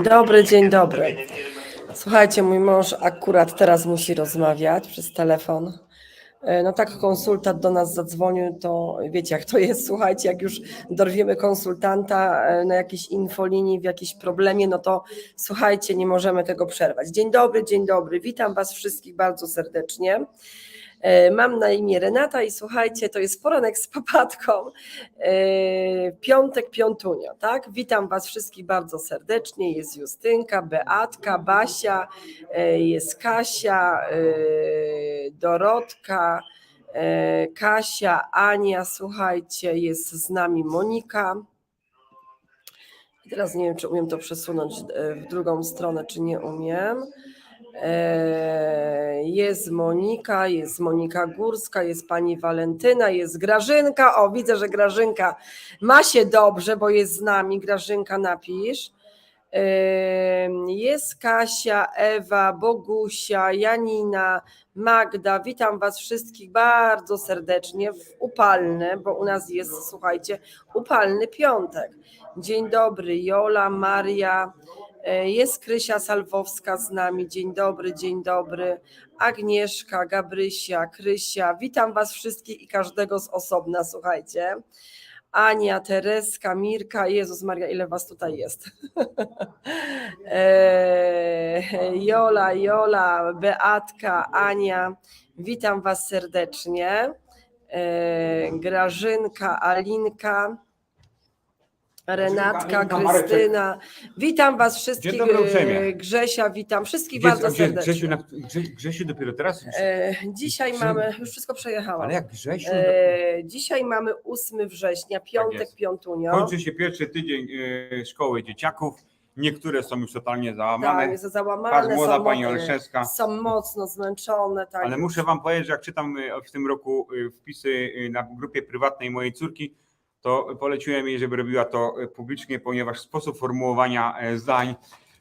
Dzień dobry, dzień dobry. Słuchajcie, mój mąż akurat teraz musi rozmawiać przez telefon. E, No tak, konsultant do nas zadzwonił, to wiecie jak to jest, słuchajcie, jak już dorwiemy konsultanta e, na jakiejś infolinii, w jakimś problemie, no to słuchajcie, nie możemy tego przerwać. Dzień dobry, dzień dobry, witam Was wszystkich bardzo serdecznie. E, Mam na imię Renata i słuchajcie, to jest poranek z papatką, e, piątek, piątunio, tak? Witam Was wszystkich bardzo serdecznie, jest Justynka, Beatka, Basia, e, jest Kasia, Dorotka, Kasia, Ania, słuchajcie, jest z nami Monika. Teraz nie wiem, czy umiem to przesunąć w drugą stronę, czy nie umiem. E, Jest Monika, jest Monika Górska, jest pani Walentyna, jest Grażynka. O, widzę, że Grażynka ma się dobrze, bo jest z nami. Grażynka, napisz. E, Jest Kasia, Ewa, Bogusia, Janina, Magda. Witam Was wszystkich bardzo serdecznie w upalny, bo u nas jest, słuchajcie, upalny piątek. Dzień dobry, Jola, Maria. E, Jest Krysia Salwowska z nami. Dzień dobry, dzień dobry. Agnieszka, Gabrysia, Krysia. Witam Was wszystkich i każdego z osobna, słuchajcie. Ania, Tereska, Mirka. Jezus Maria, ile Was tutaj jest. E, Jola, Jola, Beatka, Ania. Witam Was serdecznie. E, Grażynka, Alinka. Renatka. Krystyna. Witam Was wszystkich. Dzień dobry, e, uprzejmie. Grzesia, witam wszystkich Gdzie, bardzo serdecznie. Grzesiu, na, Grze, Grzesiu dopiero teraz? E, dzisiaj mamy, już wszystko przejechałam. Ale jak Grzesiu? E, dzisiaj mamy 8 września, piątek, Tak jest. piątunio. Kończy się pierwszy tydzień e, szkoły dzieciaków. Niektóre są już totalnie Tak, załamane. jest załamane, Bardzo młoda pani Olszewska. są mocno zmęczone. Tak. Ale muszę wam powiedzieć, że jak czytam e, w tym roku e, wpisy e, na grupie prywatnej mojej córki, to poleciłem jej, żeby robiła to e, publicznie, ponieważ sposób formułowania e, zdań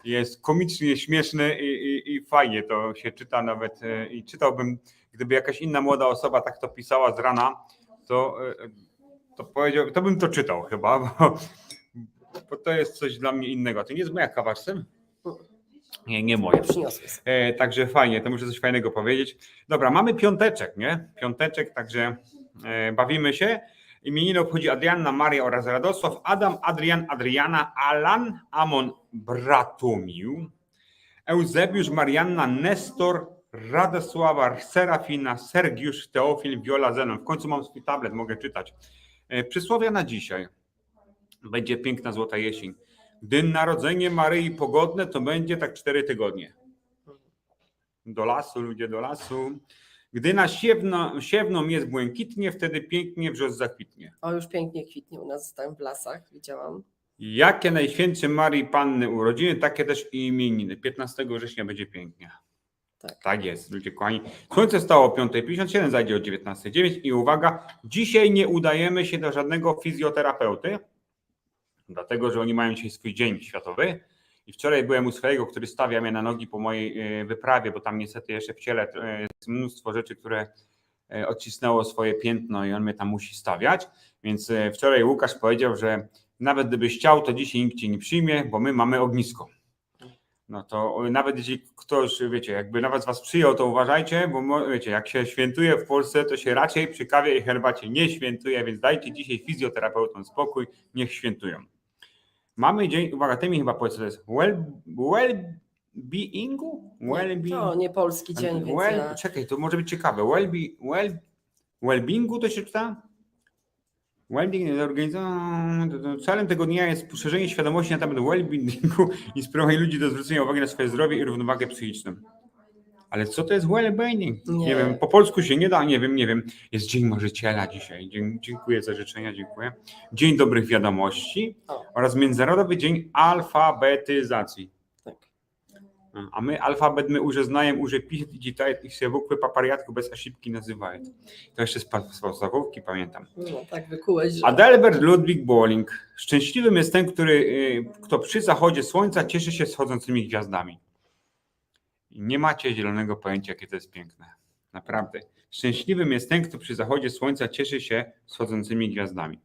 jest komicznie śmieszny i, i, i fajnie to się czyta nawet e, i czytałbym, gdyby jakaś inna młoda osoba tak to pisała z rana, to, to powiedział, to bym to czytał chyba, bo, bo to jest coś dla mnie innego. To nie jest moja kawa? Nie, nie moja. E, także fajnie, to muszę coś fajnego powiedzieć. Dobra, mamy piąteczek, nie? Piąteczek, także e, bawimy się. Imieniny obchodzi Adrianna, Maria oraz Radosław, Adam, Adrian, Adriana, Alan, Amon, Bratumił, Eusebiusz, Marianna, Nestor, Radosława, Serafina, Sergiusz, Teofil, Viola, Zenon. W końcu mam swój tablet, mogę czytać. E, przysłowia na dzisiaj. Będzie piękna złota jesień. Gdy narodzenie Maryi pogodne, to będzie tak cztery tygodnie. Do lasu, ludzie, do lasu. Gdy na siewno, siewną jest błękitnie, wtedy pięknie wrzos zakwitnie. O, już pięknie kwitnie u nas tam w lasach, widziałam. Jakie najświętszej Marii Panny urodziny, takie też i imieniny. 15 września będzie pięknie. Tak. Tak jest, ludzie kochani. Słońce stało o 5.57, zajdzie o 19.09 i uwaga, dzisiaj nie udajemy się do żadnego fizjoterapeuty, dlatego, że oni mają dzisiaj swój dzień światowy. I wczoraj byłem u swojego, który stawia mnie na nogi po mojej e, wyprawie, bo tam niestety jeszcze w ciele e, jest mnóstwo rzeczy, które e, odcisnęło swoje piętno i on mnie tam musi stawiać. Więc wczoraj Łukasz powiedział, że nawet gdybyś chciał, to dzisiaj nikt cię nie przyjmie, bo my mamy ognisko. No to nawet jeśli ktoś, wiecie, jakby nawet was przyjął, to uważajcie, bo wiecie, jak się świętuje w Polsce, to się raczej przy kawie i herbacie nie świętuje, więc dajcie dzisiaj fizjoterapeutom spokój, niech świętują. Mamy dzień, uwaga, ty mi chyba powiedz, co to jest well, well-beingu? Well-being? To nie polski dzień, więc well, ja... Czekaj, to może być ciekawe. Well-be, well, well-beingu to się czyta? Well-being Celem tego dnia jest poszerzenie świadomości na temat well-beingu i sprowadzenie ludzi do zwrócenia uwagi na swoje zdrowie i równowagę psychiczną Ale co to jest well-being? Nie. Nie. wiem, po polsku się nie da, nie wiem, nie wiem. Jest Dzień Marzyciela dzisiaj. Dzie- Dziękuję za życzenia, dziękuję. Dzień Dobrych Wiadomości O. oraz Międzynarodowy Dzień Alfabetyzacji. Tak. A my alfabet my уже знаем, уже пишет и читает, и все буквы по порядку без ошибки называет. To jeszcze z pa- z podstawówki pamiętam. No, tak wykułeś, że... Adelbert Ludwig Bolling. Szczęśliwym jest ten, który, y, kto przy zachodzie słońca cieszy się schodzącymi gwiazdami. I nie macie zielonego pojęcia, jakie to jest piękne. Naprawdę. Szczęśliwym jest ten, kto przy zachodzie słońca cieszy się schodzącymi gwiazdami.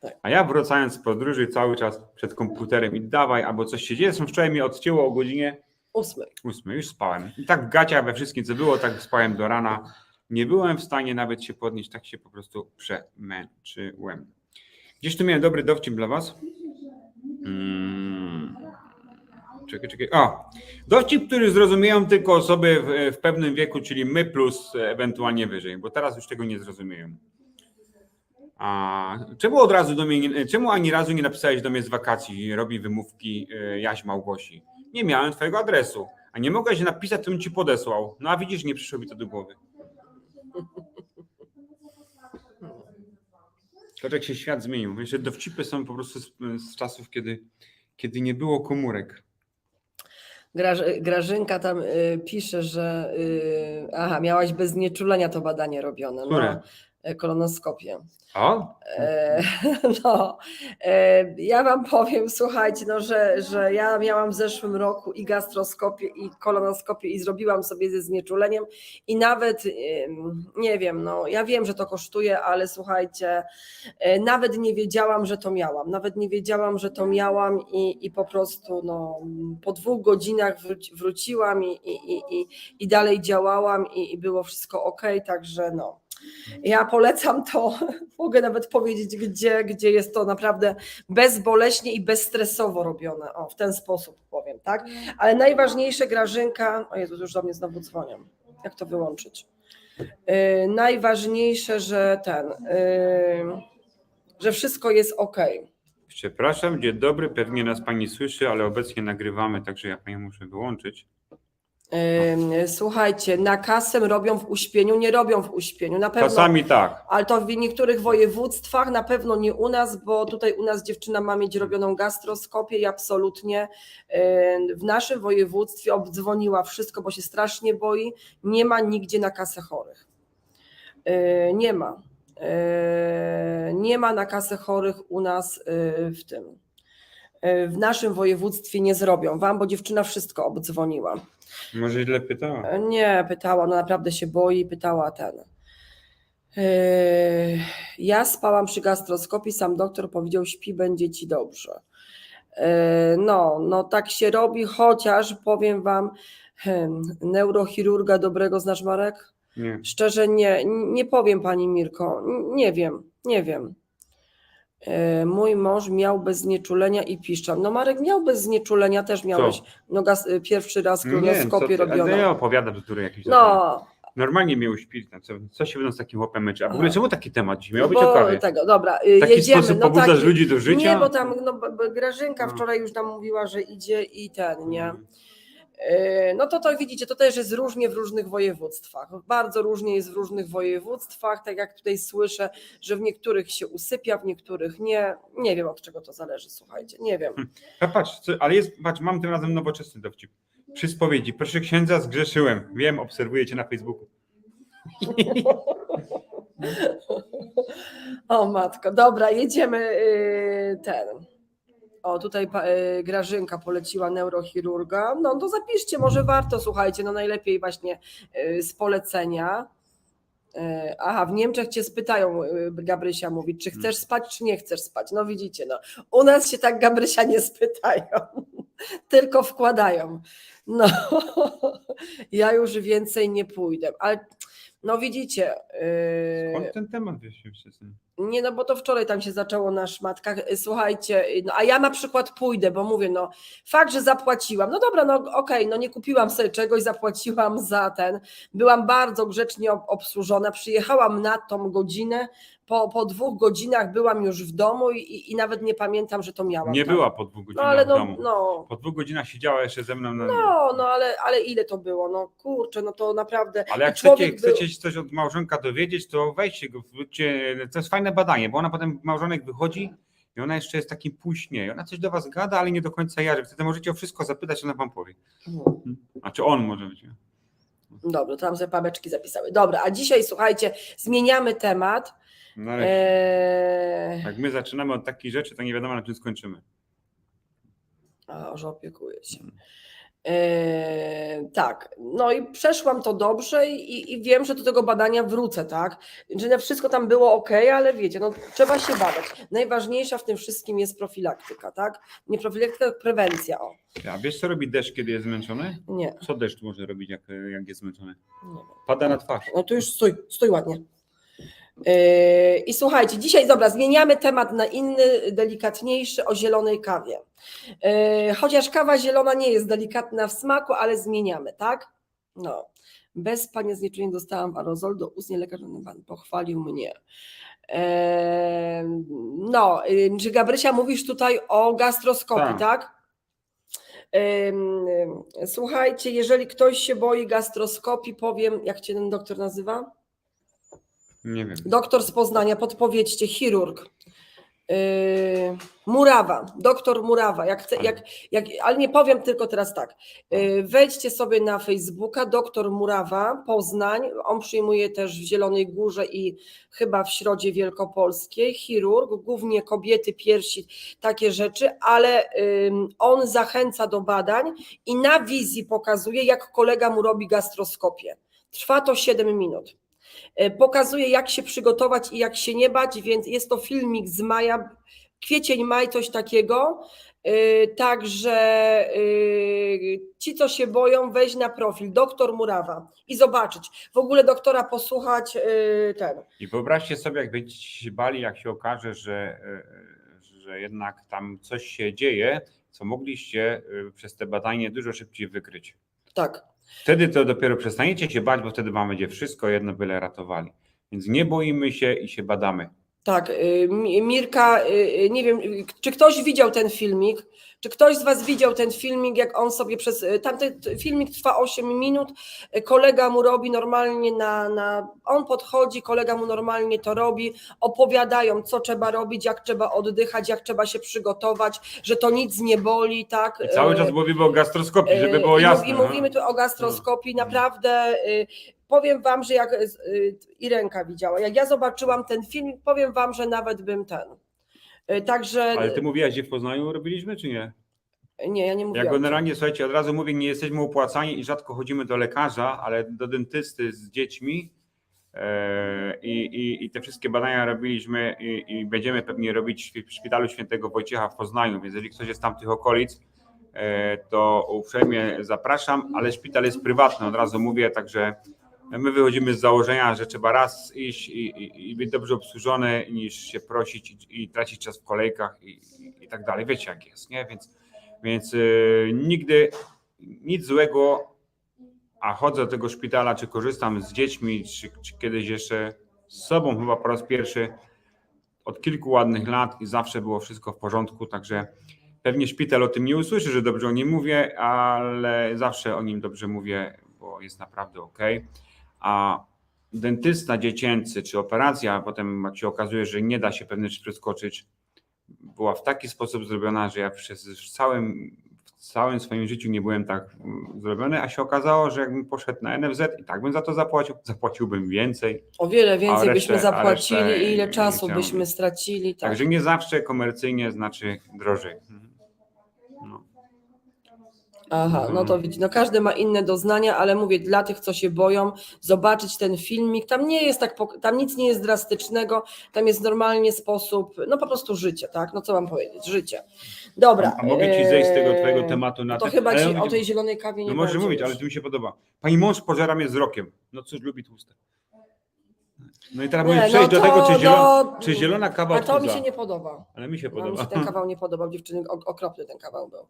Tak. A ja wracając z podróży cały czas przed komputerem i dawaj, albo coś się dzieje. Wczoraj mnie odcięło o godzinie Ósmy. 8, już spałem. I tak w gaciach we wszystkim co było, tak spałem do rana. Nie byłem w stanie nawet się podnieść, tak się po prostu przemęczyłem. Gdzieś tu miałem dobry dowcip dla was. Mm. Czekaj, czekaj. O! Dowcip, który zrozumieją tylko osoby w, w pewnym wieku, czyli my plus ewentualnie wyżej, bo teraz już tego nie zrozumieją. A czemu od razu do mnie, nie, czemu ani razu nie napisałeś do mnie z wakacji, robi wymówki e, Jaś Małgosi? Nie miałem twojego adresu, a nie mogłeś napisać, to bym ci podesłał. No a widzisz, nie przyszło mi to do głowy. Zobacz, jak się świat zmienił. Jeszcze dowcipy są po prostu z, z czasów, kiedy, kiedy nie było komórek. Graż, Grażynka tam y, pisze, że y, aha, miałaś bez znieczulenia to badanie robione. No, kolonoskopię. O? E, no, e, ja wam powiem, słuchajcie, no, że, że ja miałam w zeszłym roku i gastroskopię, i kolonoskopię i zrobiłam sobie ze znieczuleniem i nawet, nie wiem, no ja wiem, że to kosztuje, ale słuchajcie, e, nawet nie wiedziałam, że to miałam, nawet nie wiedziałam, że to miałam i, i po prostu no, po dwóch godzinach wróci, wróciłam i, i, i, i, i dalej działałam i, i było wszystko ok, także no. Ja polecam to, mogę nawet powiedzieć, gdzie, gdzie jest to naprawdę bezboleśnie i bezstresowo robione. O, w ten sposób powiem, tak? Ale najważniejsze, Grażynka, o Jezu, już do mnie znowu dzwonią. Jak to wyłączyć? Yy, najważniejsze, że ten, yy, że wszystko jest ok. Przepraszam, dzień dobry, pewnie nas pani słyszy, ale obecnie nagrywamy, także ja panią muszę wyłączyć. Słuchajcie, na kasę robią w uśpieniu, nie robią w uśpieniu. Na pewno. Czasami tak. Ale to w niektórych województwach, na pewno nie u nas, bo tutaj u nas dziewczyna ma mieć robioną gastroskopię i absolutnie w naszym województwie obdzwoniła wszystko, bo się strasznie boi. Nie ma nigdzie na kasę chorych. Yy, Nie ma. Yy, Nie ma na kasę chorych u nas yy, w tym. W naszym województwie nie zrobią wam, bo dziewczyna wszystko obdzwoniła. Może źle pytała. Nie, pytała, no naprawdę się boi, pytała ten. Yy, Ja spałam przy gastroskopii, sam doktor powiedział, śpi, będzie ci dobrze. Yy, No, no tak się robi, chociaż powiem wam, hmm, neurochirurga dobrego znasz Marek? Nie. Szczerze nie, nie powiem pani Mirko, nie wiem, nie wiem. Yy, Mój mąż miał bez znieczulenia i piszczał. No Marek miał bez znieczulenia, też miałeś no, gaz, pierwszy raz Nie, co kolonoskopię robioną. ale ja opowiadam bzdury jakieś. No, Normalnie mnie uśpić, no co, co się będą z takim chłopem? A w ogóle czemu taki temat? Miał być bo o tego, dobra, W y, taki jedziemy. sposób no pobudzasz taki- ludzi do życia? Nie, bo tam no, Grażynka No. wczoraj już nam mówiła, że idzie i ten, nie? Mhm. Y, No to to widzicie, to też jest różnie w różnych województwach. Bardzo różnie jest w różnych województwach, tak jak tutaj słyszę, że w niektórych się usypia, w niektórych nie. Nie wiem od czego to zależy, słuchajcie, nie wiem. A patrz, co, ale jest, patrz, mam tym razem nowoczesny dowcip. Przy spowiedzi, proszę księdza, zgrzeszyłem. Wiem, obserwuję cię na Facebooku. O matko, dobra, jedziemy y, ten. O, tutaj y, Grażynka poleciła neurochirurga. No to zapiszcie, może warto, słuchajcie, no najlepiej właśnie y, z polecenia. Y, Aha, w Niemczech cię spytają, Gabrysia mówi, czy chcesz spać, czy nie chcesz spać. No widzicie, no u nas się tak Gabrysia nie spytają, tylko wkładają. No, ja już więcej nie pójdę, ale no widzicie. y, Skąd ten temat wiesz się wszyscy? Nie, no bo to wczoraj tam się zaczęło na szmatkach. Y, Słuchajcie, y, no, a ja na przykład pójdę, bo mówię, no fakt, że zapłaciłam. No dobra, no okej, no nie kupiłam sobie czegoś, zapłaciłam za ten. Byłam bardzo grzecznie ob- obsłużona, przyjechałam na tą godzinę. Po, po dwóch godzinach byłam już w domu i, i, nawet nie pamiętam, że to miałam. Nie tam. była po dwóch No godzinach ale w no, domu. no, Po dwóch godzinach siedziała jeszcze ze mną na... no, no ale, ale ile to było? No kurczę, no to naprawdę. Ale jak chcecie, chcecie się coś od małżonka dowiedzieć, to weźcie go, wróćcie, to jest fajne badanie, bo ona potem, małżonek wychodzi i ona jeszcze jest takim półśnie. I Ona coś do was gada, ale nie do końca jarzy. Wtedy możecie o wszystko zapytać, ona wam powie. A czy on może być? Dobra, tam sobie pameczki zapisały. Dobra, a dzisiaj słuchajcie, zmieniamy temat. No ale Eee, jak my zaczynamy od takich rzeczy, to nie wiadomo na czym skończymy. a, że opiekuję się. E, tak, no i przeszłam to dobrze i, i wiem, że do tego badania wrócę, tak? Że na wszystko tam było ok, ale wiecie, no trzeba się badać. Najważniejsza w tym wszystkim jest profilaktyka, tak? Nie profilaktyka, prewencja, o. A wiesz, co robi deszcz, kiedy jest zmęczony? Nie, Co deszcz może robić, jak, jak jest zmęczony? nie. Pada na twarz. No to już stój, stój ładnie. Yy, I słuchajcie, dzisiaj dobra, zmieniamy temat na inny, delikatniejszy o zielonej kawie. Yy, Chociaż kawa zielona nie jest delikatna w smaku, ale zmieniamy, tak? No. Bez pania znieczulenia dostałam aerozol do ust, nie lekarz pan pochwalił mnie. Yy, No, czy Gabrysia mówisz tutaj o gastroskopii, Tak. tak? Słuchajcie, jeżeli ktoś się boi gastroskopii, powiem, jak cię ten doktor nazywa? Nie wiem. Doktor z Poznania, podpowiedźcie, chirurg. Yy, Murawa, doktor Murawa, jak chce, jak, jak, ale nie powiem tylko teraz tak. Yy, wejdźcie sobie na Facebooka, doktor Murawa, Poznań, on przyjmuje też w Zielonej Górze i chyba w Środzie Wielkopolskiej, chirurg, głównie kobiety, piersi, takie rzeczy, ale on zachęca do badań i na wizji pokazuje, jak kolega mu robi gastroskopię. Trwa to 7 minut. E, Pokazuje, jak się przygotować i jak się nie bać, więc jest to filmik z maja, kwiecień, maj, coś takiego. E, Także e, ci, co się boją, wejść na profil doktor Murawa i zobaczyć. W ogóle doktora posłuchać ten. I wyobraźcie sobie, jak będziecie się bali, jak się okaże, że, że jednak tam coś się dzieje, co mogliście przez te badanie dużo szybciej wykryć. Tak. Wtedy to dopiero przestaniecie się bać, bo wtedy wam będzie wszystko jedno byle ratowali. Więc nie boimy się i się badamy. Tak, y, Mi- Mirka, y, y, nie wiem, czy ktoś widział ten filmik? Czy ktoś z Was widział ten filmik, jak on sobie przez. Tamten filmik trwa 8 minut, kolega mu robi normalnie na, na. On podchodzi, kolega mu normalnie to robi, opowiadają, co trzeba robić, jak trzeba oddychać, jak trzeba się przygotować, że to nic nie boli, tak? I cały czas mówimy o gastroskopii, żeby było jasne. I no. mówimy tu o gastroskopii. Naprawdę y, powiem Wam, że jak y, Irenka widziała, jak ja zobaczyłam ten film, powiem Wam, że nawet bym ten. Y, Także. Ale ty mówiłaś, gdzie w Poznaniu robiliśmy, czy nie? Nie, ja nie mówiłam. generalnie, słuchajcie, od razu mówię, nie jesteśmy opłacani i rzadko chodzimy do lekarza, ale do dentysty z dziećmi e, i, i, i te wszystkie badania robiliśmy i, i będziemy pewnie robić w Szpitalu Świętego Wojciecha w Poznaniu, więc jeżeli ktoś jest z tamtych okolic, e, to uprzejmie zapraszam, ale szpital jest prywatny, od razu mówię, także my wychodzimy z założenia, że trzeba raz iść i, i, i być dobrze obsłużony, niż się prosić i, i tracić czas w kolejkach i, i, tak dalej. Wiecie jak jest, nie? Więc więc y, nigdy nic złego, a chodzę do tego szpitala, czy korzystam z dziećmi, czy, czy kiedyś jeszcze z sobą chyba po raz pierwszy od kilku ładnych lat i zawsze było wszystko w porządku, także pewnie szpital o tym nie usłyszy, że dobrze o nim mówię, ale zawsze o nim dobrze mówię, bo jest naprawdę ok. A dentysta dziecięcy, czy operacja, a potem jak się okazuje, że nie da się pewne rzeczy przeskoczyć, była w taki sposób zrobiona, że ja przez całym, w całym swoim życiu nie byłem tak mm, zrobiony, a się okazało, że jakbym poszedł na NFZ i tak bym za to zapłacił, zapłaciłbym więcej. O wiele więcej byśmy resztę- a zapłacili i ile czasu byśmy stracili. Tak. Także nie zawsze komercyjnie znaczy drożej. Mhm. No. Aha, no to widzisz, no każdy ma inne doznania, ale mówię, dla tych, co się boją, zobaczyć ten filmik, tam nie jest tak, tam nic nie jest drastycznego, tam jest normalnie sposób, no po prostu życie, tak, no co mam powiedzieć, życie. Dobra. A mogę ci zejść z tego eee, twojego tematu na To ten- chyba ci o tej zielonej kawie nie No może mówić, już. ale to mi się podoba. Pani mąż pożera mnie wzrokiem. No cóż, lubi tłuste. No i teraz Nie, no przejść do to tego, czy, zielona, do- czy zielona kawa A to mi się nie podoba. Ale mi się No, mi podoba. się ten kawał nie podobał, dziewczyny, ok- okropny ten kawał był.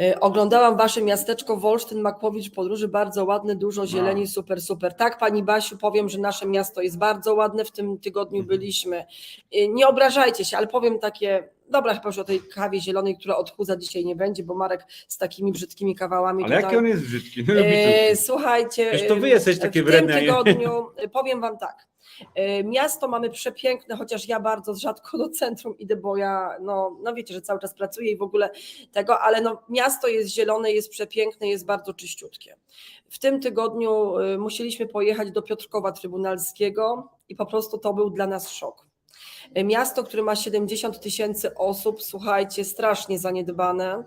E, Oglądałam wasze miasteczko Wolsztyn, Makłowicz podróży, bardzo ładne, dużo zieleni, super, super. Tak, pani Basiu, powiem, że nasze miasto jest bardzo ładne, w tym tygodniu Mhm. byliśmy. E, Nie obrażajcie się, ale powiem takie, dobra, chyba już o tej kawie zielonej, która odchudza dzisiaj nie będzie, bo Marek z takimi brzydkimi kawałami Ale jaki on jest brzydki. No, E. Słuchajcie, Przecież to wy jesteś takie w tym tygodniu e, powiem wam tak. e, Miasto mamy przepiękne, chociaż ja bardzo rzadko do centrum idę, bo ja, no, no wiecie, że cały czas pracuję i w ogóle tego, ale no, miasto jest zielone, jest przepiękne, jest bardzo czyściutkie. W tym tygodniu e, musieliśmy pojechać do Piotrkowa Trybunalskiego i po prostu to był dla nas szok. E, Miasto, które ma 70 tysięcy osób, słuchajcie, strasznie zaniedbane.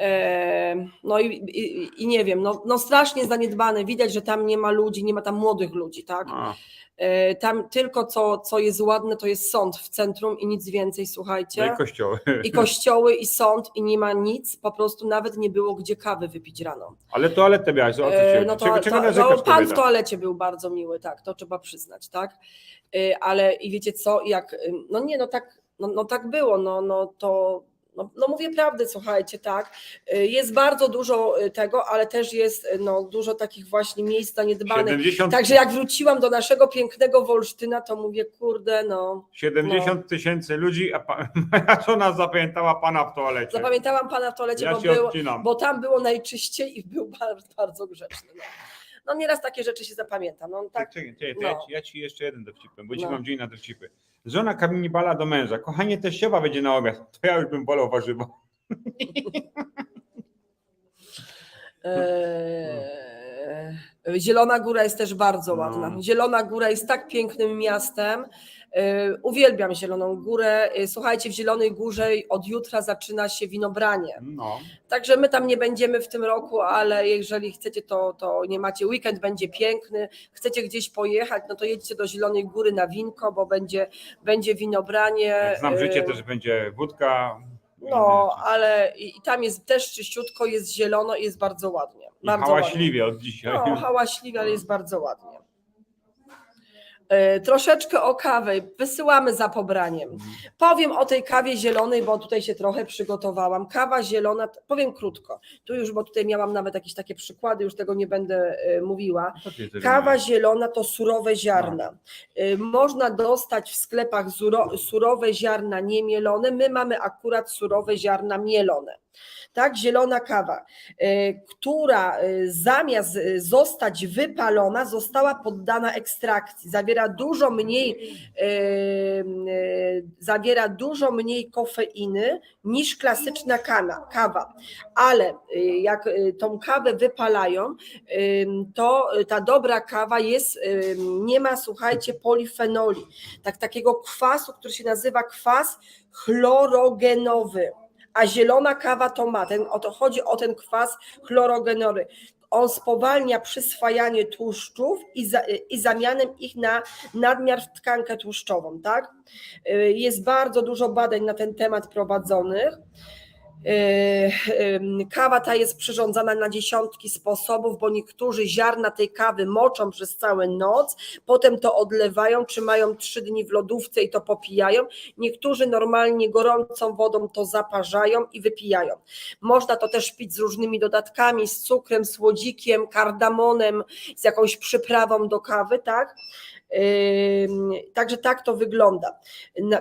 E, No i, i, i nie wiem, no, no strasznie zaniedbane. Widać, że tam nie ma ludzi, nie ma tam młodych ludzi, tak? A, E, Tam tylko co, co jest ładne, to jest sąd w centrum i nic więcej, no słuchajcie. i kościoły. I kościoły, i sąd, i nie ma nic, po prostu nawet nie było gdzie kawy wypić rano. Ale toaletę miałeś, o co E, się, No to, czego, to, czego no, narzekasz, pan w toalecie był bardzo miły, tak, to trzeba przyznać, tak. E, Ale i wiecie co, jak, ym, no nie, no tak, no, no tak było, no, no to, no, no mówię prawdę, słuchajcie, tak. E, Jest bardzo dużo tego, ale też jest no, dużo takich właśnie miejsc zaniedbanych. 70 Także jak wróciłam do naszego pięknego Wolsztyna, to mówię, kurde, no. 70 tysięcy ludzi, a pa, moja żona zapamiętała pana w toalecie. Zapamiętałam pana w toalecie, ja bo, było, bo tam było najczyściej i był bardzo, bardzo grzeczny. No. No nieraz takie rzeczy się zapamiętam. No, tak, czekaj, czekaj, no. ja, ci, ja ci jeszcze jeden dowcipem, bo No. ci mam dzień na dowcipy. Żona kamionibala do męża. Kochanie, teściowa będzie na obiad. To ja już bym wolał warzywa. Eee, Zielona Góra jest też bardzo No. ładna. Zielona Góra jest tak pięknym miastem. Eee, Uwielbiam Zieloną Górę. Eee, Słuchajcie, w Zielonej Górze od jutra zaczyna się winobranie. No. Także my tam nie będziemy w tym roku, ale jeżeli chcecie, to, to nie macie. Weekend będzie piękny. Chcecie gdzieś pojechać, no to jedźcie do Zielonej Góry na winko, bo będzie, będzie winobranie. Jak znam życie, też będzie wódka. No, ale i, i tam jest też czyściutko, jest zielono i jest bardzo ładnie. I Bardzo hałaśliwie od dzisiaj. ładnie. No, hałaśliwie, ale jest bardzo ładnie. E, Troszeczkę o kawę. Wysyłamy za pobraniem. Powiem o tej kawie zielonej, bo tutaj się trochę przygotowałam. Kawa zielona, powiem krótko. Tu już, bo tutaj miałam nawet jakieś takie przykłady, już tego nie będę e, mówiła. Ty jesteś Kawa zielona to surowe ziarna. Y, Można dostać w sklepach surowe ziarna niemielone. My mamy akurat surowe ziarna mielone. Tak, zielona kawa, y, która y, zamiast y, zostać wypalona, została poddana ekstrakcji. Zawiera dużo mniej, zawiera dużo mniej kofeiny niż klasyczna kana, kawa. Ale jak tą kawę wypalają, to ta dobra kawa jest, nie ma, słuchajcie, polifenoli, tak, takiego kwasu, który się nazywa kwas chlorogenowy, a zielona kawa to ma, ten, o to chodzi o ten kwas chlorogenowy. On spowalnia przyswajanie tłuszczów i, za, i zamianę ich na nadmiar w tkankę tłuszczową, tak? Y, Jest bardzo dużo badań na ten temat prowadzonych. Yy, ym, Kawa ta jest przyrządzana na dziesiątki sposobów, bo niektórzy ziarna tej kawy moczą przez całą noc, potem to odlewają, trzymają trzy dni w lodówce i to popijają. Niektórzy normalnie gorącą wodą to zaparzają i wypijają. Można to też pić z różnymi dodatkami, z cukrem, słodzikiem, kardamonem, z jakąś przyprawą do kawy, tak? Także tak to wygląda.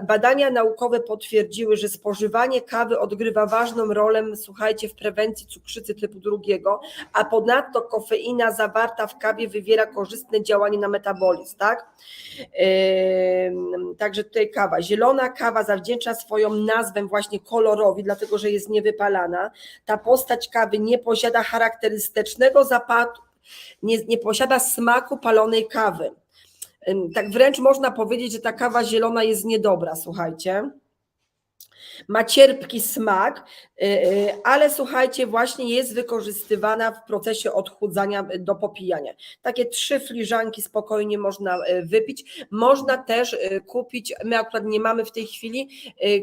Badania naukowe potwierdziły, że spożywanie kawy odgrywa ważną rolę, słuchajcie, w prewencji cukrzycy typu drugiego, a ponadto kofeina zawarta w kawie wywiera korzystne działanie na metabolizm, tak? Także tutaj kawa. Zielona kawa zawdzięcza swoją nazwę właśnie kolorowi, dlatego że jest niewypalana. Ta postać kawy nie posiada charakterystycznego zapachu, nie, nie posiada smaku palonej kawy. Tak wręcz można powiedzieć, że ta kawa zielona jest niedobra, słuchajcie. Ma cierpki smak, y, y, ale słuchajcie, właśnie jest wykorzystywana w procesie odchudzania y, do popijania. Takie trzy filiżanki spokojnie można wypić. Można też kupić, my akurat nie mamy w tej chwili,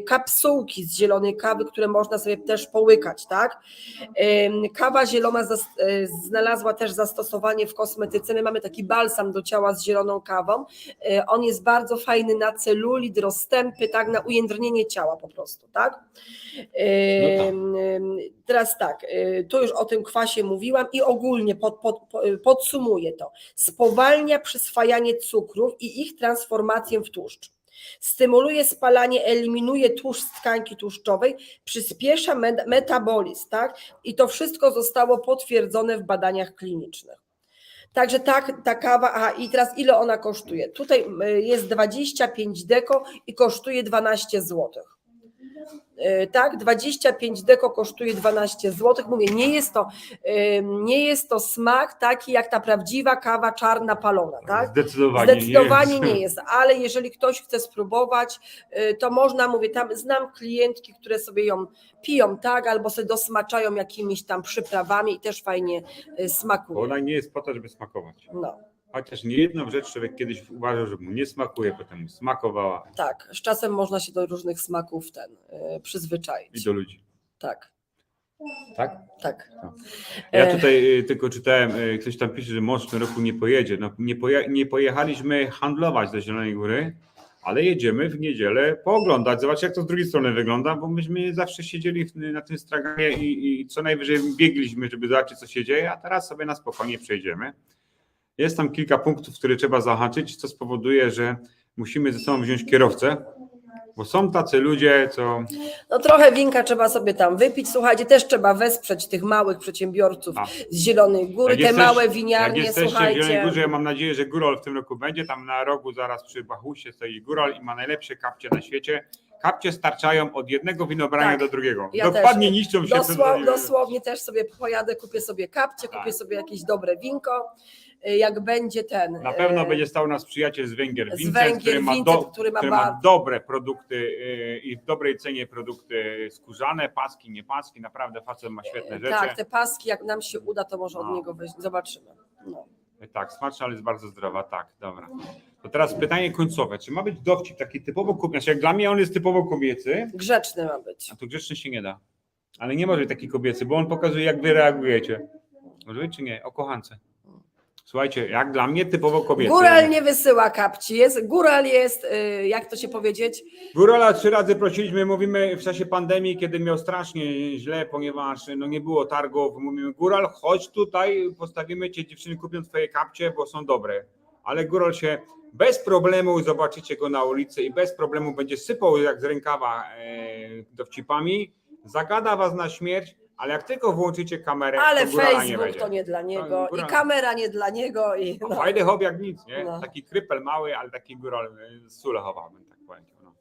kapsułki z zielonej kawy, które można sobie też połykać, tak? Kawa zielona znalazła też zastosowanie w kosmetyce. My mamy taki balsam do ciała z zieloną kawą. On jest bardzo fajny na celulit, rozstępy, tak, na ujędrnienie ciała po prostu, tak? Ym, ym, Teraz tak, y, tu już o tym kwasie mówiłam i ogólnie pod, pod, po- podsumuję to. Spowalnia przyswajanie cukrów i ich transformację w tłuszcz. Stymuluje spalanie, eliminuje tłuszcz z tkanki tłuszczowej, przyspiesza met- metabolizm, tak? I to wszystko zostało potwierdzone w badaniach klinicznych. Także tak, ta kawa, aha, i teraz ile ona kosztuje? Tutaj y, jest 25 deko i kosztuje 12 zł. Y, tak, 25 deko kosztuje 12 zł. Mówię, nie jest to, y, nie jest to smak taki jak ta prawdziwa kawa czarna palona, tak? Zdecydowanie, Zdecydowanie nie nie jest. jest, ale jeżeli ktoś chce spróbować, y, to można, mówię, tam znam klientki, które sobie ją piją, tak, albo sobie dosmaczają jakimiś tam przyprawami i też fajnie Bo smakuje. ona nie jest po to, żeby smakować. No, Chociaż nie jedną rzecz człowiek kiedyś uważał, że mu nie smakuje, potem mu smakowała tak, z czasem można się do różnych smaków ten y, i przyzwyczaić. do ludzi. Tak, Tak? tak. Ja E. tutaj y, tylko czytałem, y, ktoś tam pisze, że mąż w tym roku nie pojedzie. No, nie, poje, nie pojechaliśmy handlować do Zielonej Góry, ale jedziemy w niedzielę pooglądać, zobaczyć jak to z drugiej strony wygląda, bo myśmy zawsze siedzieli w, na tym straganie i, i co najwyżej biegliśmy, żeby zobaczyć co się dzieje, a teraz sobie na spokojnie przejdziemy. Jest tam kilka punktów, które trzeba zahaczyć, co spowoduje, że musimy ze sobą wziąć kierowcę, bo są tacy ludzie, co No trochę winka trzeba sobie tam wypić. Słuchajcie, też trzeba wesprzeć tych małych przedsiębiorców A. z Zielonej Góry, Jak te jesteś- małe Jak winiarnie, jesteście w Zielonej słuchajcie. Górze, ja mam nadzieję, że Górol w tym roku będzie. Tam na rogu zaraz przy Bachusie stoi Górol i ma najlepsze kapcie na świecie. Kapcie starczają od jednego winobrania Tak. do drugiego. Ja Dokładnie też. niszczą się. Przed- dosłownie też sobie pojadę, kupię sobie kapcie, kupię Tak. sobie jakieś dobre winko. Y, Jak będzie ten. Na pewno e, będzie stał nas przyjaciel z Węgier. z Vincent, Węgier, który ma, do, który ma który ma dobre produkty e, i w dobrej cenie produkty skórzane, paski, nie paski. Naprawdę facet ma świetne rzeczy. Tak, te paski, jak nam się uda, to może od No. niego weź, zobaczymy. No. Tak, smaczna, ale jest bardzo zdrowa, tak, dobra. To teraz pytanie końcowe. Czy ma być dowcip taki typowo kobiecy? Znaczy, jak dla mnie on jest typowo kobiecy, Grzeczny ma być. A to grzeczny się nie da. Ale nie może być taki kobiecy, bo on pokazuje, jak wy reagujecie. Może być czy nie? O kochance. Słuchajcie, jak dla mnie typowo kobiecy. Góral nie wysyła kapci. Jest, góral jest, y, jak to się powiedzieć, Górola trzy razy prosiliśmy, mówimy w czasie pandemii, kiedy miał strasznie źle, ponieważ no, nie było targów. Mówimy, Góral, chodź tutaj, postawimy cię, dziewczyny kupią twoje kapcie, bo są dobre. Ale Góral się bez problemu, zobaczycie go na ulicy i bez problemu będzie sypał jak z rękawa e, dowcipami, zagada was na śmierć, ale jak tylko włączycie kamerę, ale to nie Facebook będzie. to nie dla niego góral- i kamera nie dla niego. I, No. no. Fajny hobby jak nic, nie? No. Taki krypel mały, ale taki góral z sulechowa, bym tak powiedział. No.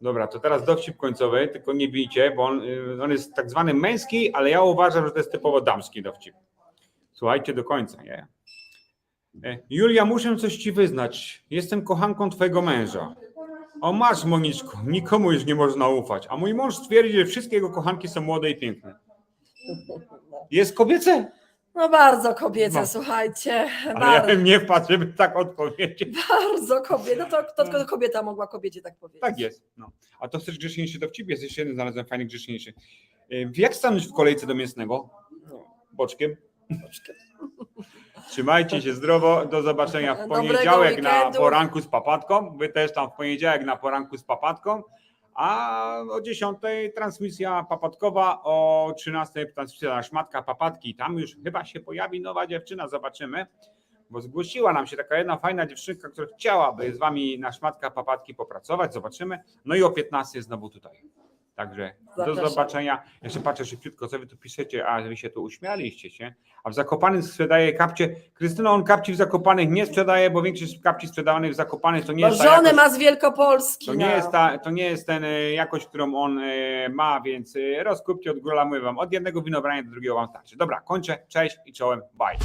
Dobra, to teraz dowcip końcowy, tylko nie bijcie, bo on, y, on jest tak zwany męski, ale ja uważam, że to jest typowo damski dowcip. Słuchajcie do końca, nie? E, Julia, muszę coś ci wyznać. Jestem kochanką twojego męża. O masz, Moniczko, nikomu już nie można ufać. A mój mąż twierdzi, że wszystkie jego kochanki są młode i piękne. Jest kobiece? no bardzo kobiece, No. słuchajcie. Ale ja Bardzo, bym nie wpadł, żeby tak odpowiedzieć. bardzo kobieta. No to, to tylko kobieta mogła kobiecie tak powiedzieć. Tak jest. No. A to chcesz grzeczniejszy dowcip? Jest jeszcze jeden, znalazłem fajny grzeczniejszy. Y, Jak stanąć w kolejce do mięsnego? No. Boczkiem. Trzymajcie się zdrowo. Do zobaczenia w poniedziałek na poranku z papatką. Wy też tam w poniedziałek na poranku z papatką. A o 10 transmisja papatkowa, o 13 transmisja szmatka papatki. Tam już chyba się pojawi nowa dziewczyna, zobaczymy. Bo zgłosiła nam się taka jedna fajna dziewczynka, która chciałaby z wami na szmatka papatki popracować. Zobaczymy. No i o 15 znowu tutaj. Także do zobaczenia. Jeszcze patrzę szybciutko, co wy tu piszecie, a wy się tu uśmialiście się. A w Zakopanym sprzedaje kapcie. Krystyna, on kapci w Zakopanych nie sprzedaje, bo większość kapci sprzedawanych w Zakopanych to nie Bo jest ta jakość, ma z Wielkopolski. to no. nie jest ta, to nie jest ten e, jakość, którą on e, ma, więc e, rozkupcie od góra, mówię wam, od jednego winobrania do drugiego wam starczy. Dobra, kończę, cześć i czołem, bye.